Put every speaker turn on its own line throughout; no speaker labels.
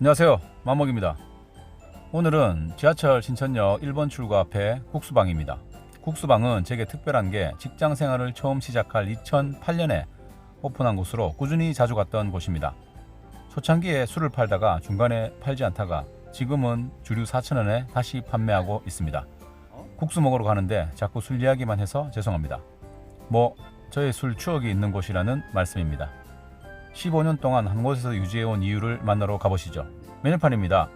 안녕하세요. 만목입니다. 오늘은 지하철 신천역 1번 출구 앞에 국수방입니다. 국수방은 제게 특별한 게 직장 생활을 처음 시작할 2008년에 오픈한 곳으로 꾸준히 자주 갔던 곳입니다. 초창기에 술을 팔다가 중간에 팔지 않다가 지금은 주류 4,000원에 다시 판매하고 있습니다. 국수 먹으러 가는데 자꾸 술 이야기만 해서 죄송합니다. 뭐 저의 술 추억이 있는 곳이라는 말씀입니다. 15년 동안 한 곳에서 유지해온 이유를 만나러 가보시죠. 메뉴판입니다.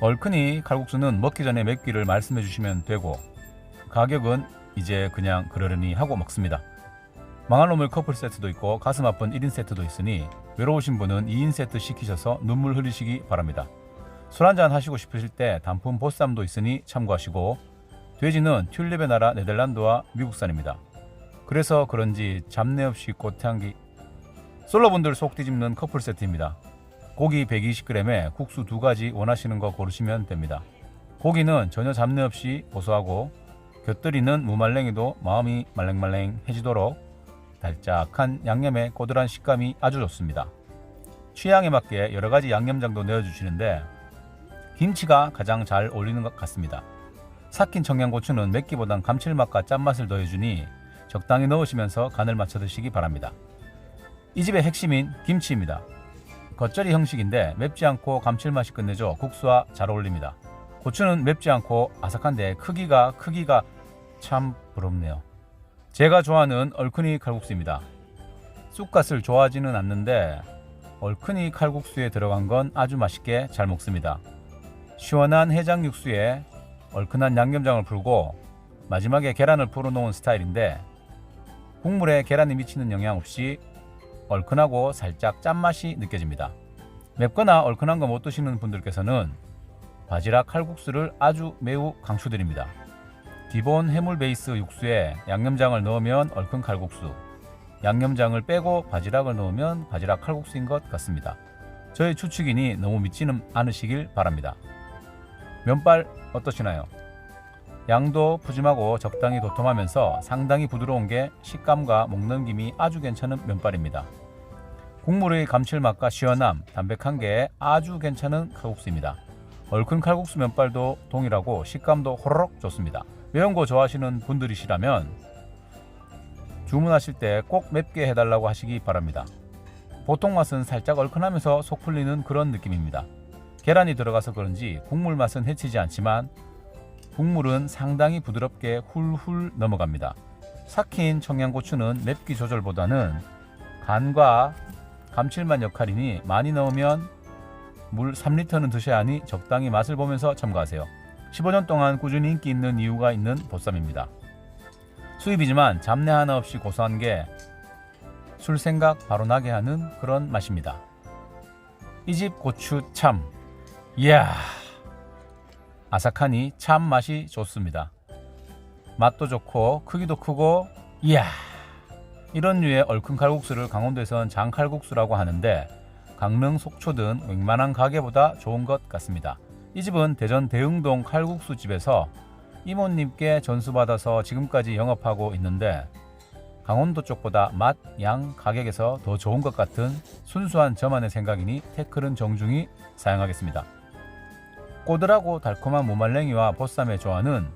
얼큰이 칼국수는 먹기 전에 맵기를 말씀해 주시면 되고 가격은 이제 그냥 그러려니 하고 먹습니다. 망할 놈을 커플 세트도 있고 가슴 아픈 1인 세트도 있으니 외로우신 분은 2인 세트 시키셔서 눈물 흘리시기 바랍니다. 술 한잔 하시고 싶으실 때 단품 보쌈도 있으니 참고하시고 돼지는 튤립의 나라 네덜란드와 미국산입니다. 그래서 그런지 잡내 없이 꽃향기 솔로분들 속 뒤집는 커플 세트입니다. 고기 120g에 국수 두 가지 원하시는 거 고르시면 됩니다. 고기는 전혀 잡내 없이 고소하고 곁들이는 무말랭이도 마음이 말랭말랭해지도록 달짝한 양념의 고들한 식감이 아주 좋습니다. 취향에 맞게 여러 가지 양념장도 넣어주시는데 김치가 가장 잘 어울리는 것 같습니다. 삭힌 청양고추는 맵기보단 감칠맛과 짠맛을 더해주니 적당히 넣으시면서 간을 맞춰 드시기 바랍니다. 이 집의 핵심인 김치입니다. 겉절이 형식인데 맵지 않고 감칠맛이 끝내줘 국수와 잘 어울립니다. 고추는 맵지 않고 아삭한데 크기가 크기가 참 부럽네요. 제가 좋아하는 얼큰이 칼국수입니다. 쑥갓을 좋아하지는 않는데 얼큰이 칼국수에 들어간 건 아주 맛있게 잘 먹습니다. 시원한 해장 육수에 얼큰한 양념장을 풀고 마지막에 계란을 풀어놓은 스타일인데 국물에 계란이 미치는 영향 없이 얼큰하고 살짝 짠맛이 느껴집니다. 맵거나 얼큰한 거 못 드시는 분들께서는 바지락 칼국수를 아주 매우 강추드립니다. 기본 해물 베이스 육수에 양념장을 넣으면 얼큰 칼국수, 양념장을 빼고 바지락을 넣으면 바지락 칼국수인 것 같습니다. 저의 추측이니 너무 믿지는 않으시길 바랍니다. 면발 어떠시나요? 양도 푸짐하고 적당히 도톰하면서 상당히 부드러운 게 식감과 먹넘김이 아주 괜찮은 면발입니다. 국물의 감칠맛과 시원함, 담백한 게 아주 괜찮은 칼국수입니다. 얼큰 칼국수 면발도 동일하고 식감도 호로록 좋습니다. 매운 거 좋아하시는 분들이시라면 주문하실 때 꼭 맵게 해달라고 하시기 바랍니다. 보통 맛은 살짝 얼큰하면서 속 풀리는 그런 느낌입니다. 계란이 들어가서 그런지 국물 맛은 해치지 않지만 국물은 상당히 부드럽게 훌훌 넘어갑니다. 삭힌 청양고추는 맵기 조절보다는 간과 감칠맛 역할이니 많이 넣으면 물 3리터는 드셔야 하니 적당히 맛을 보면서 첨가하세요. 15년 동안 꾸준히 인기 있는 이유가 있는 보쌈입니다. 수입이지만 잡내 하나 없이 고소한 게 술 생각 바로 나게 하는 그런 맛입니다. 이 집 고추 참, 이야, 아삭하니 참 맛이 좋습니다. 맛도 좋고 크기도 크고 이야 이런 류의 얼큰 칼국수를 강원도에선 장칼국수라고 하는데 강릉 속초 등 웬만한 가게보다 좋은 것 같습니다. 이 집은 대전 대흥동 칼국수 집에서 이모님께 전수받아서 지금까지 영업하고 있는데 강원도 쪽보다 맛, 양, 가격에서 더 좋은 것 같은 순수한 저만의 생각이니 태클은 정중히 사용하겠습니다. 꼬들하고 달콤한 무말랭이와 보쌈의 조화는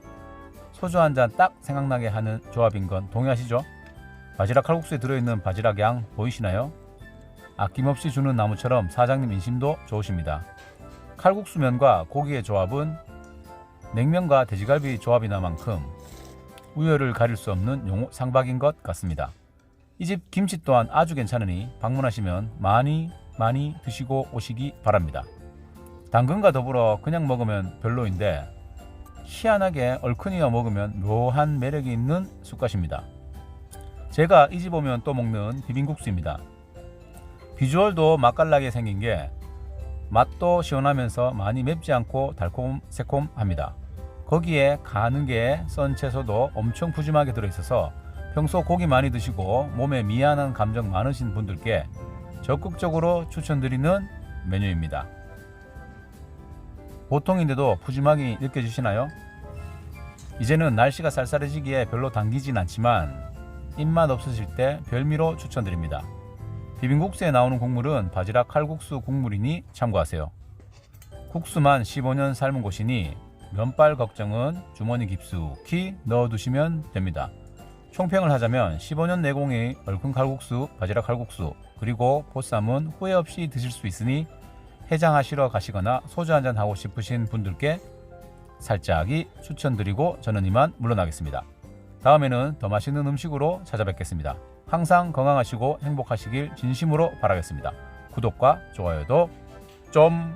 소주 한 잔 딱 생각나게 하는 조합인 건 동의하시죠? 바지락 칼국수에 들어있는 바지락 양 보이시나요? 아낌없이 주는 나무처럼 사장님 인심도 좋으십니다. 칼국수면과 고기의 조합은 냉면과 돼지갈비 조합이나만큼 우열을 가릴 수 없는 용호 상박인 것 같습니다. 이 집 김치 또한 아주 괜찮으니 방문하시면 많이 많이 드시고 오시기 바랍니다. 당근과 더불어 그냥 먹으면 별로인데 희한하게 얼큰이와 먹으면 묘한 매력이 있는 쑥갓입니다. 제가 이 집 오면 또 먹는 비빔국수입니다. 비주얼도 맛깔나게 생긴 게 맛도 시원하면서 많이 맵지 않고 달콤 새콤합니다. 거기에 가는 게 썬 채소도 엄청 푸짐하게 들어있어서 평소 고기 많이 드시고 몸에 미안한 감정 많으신 분들께 적극적으로 추천드리는 메뉴입니다. 보통인데도 푸짐하게 느껴지시나요? 이제는 날씨가 쌀쌀해지기에 별로 당기진 않지만 입맛 없으실 때 별미로 추천드립니다. 비빔국수에 나오는 국물은 바지락 칼국수 국물이니 참고하세요. 국수만 15년 삶은 곳이니 면발 걱정은 주머니 깊숙이 넣어두시면 됩니다. 총평을 하자면 15년 내공의 얼큰 칼국수, 바지락 칼국수, 그리고 보쌈은 후회 없이 드실 수 있으니 해장하시러 가시거나 소주 한잔 하고 싶으신 분들께 살짝이 추천드리고 저는 이만 물러나겠습니다. 다음에는 더 맛있는 음식으로 찾아뵙겠습니다. 항상 건강하시고 행복하시길 진심으로 바라겠습니다. 구독과 좋아요도 좀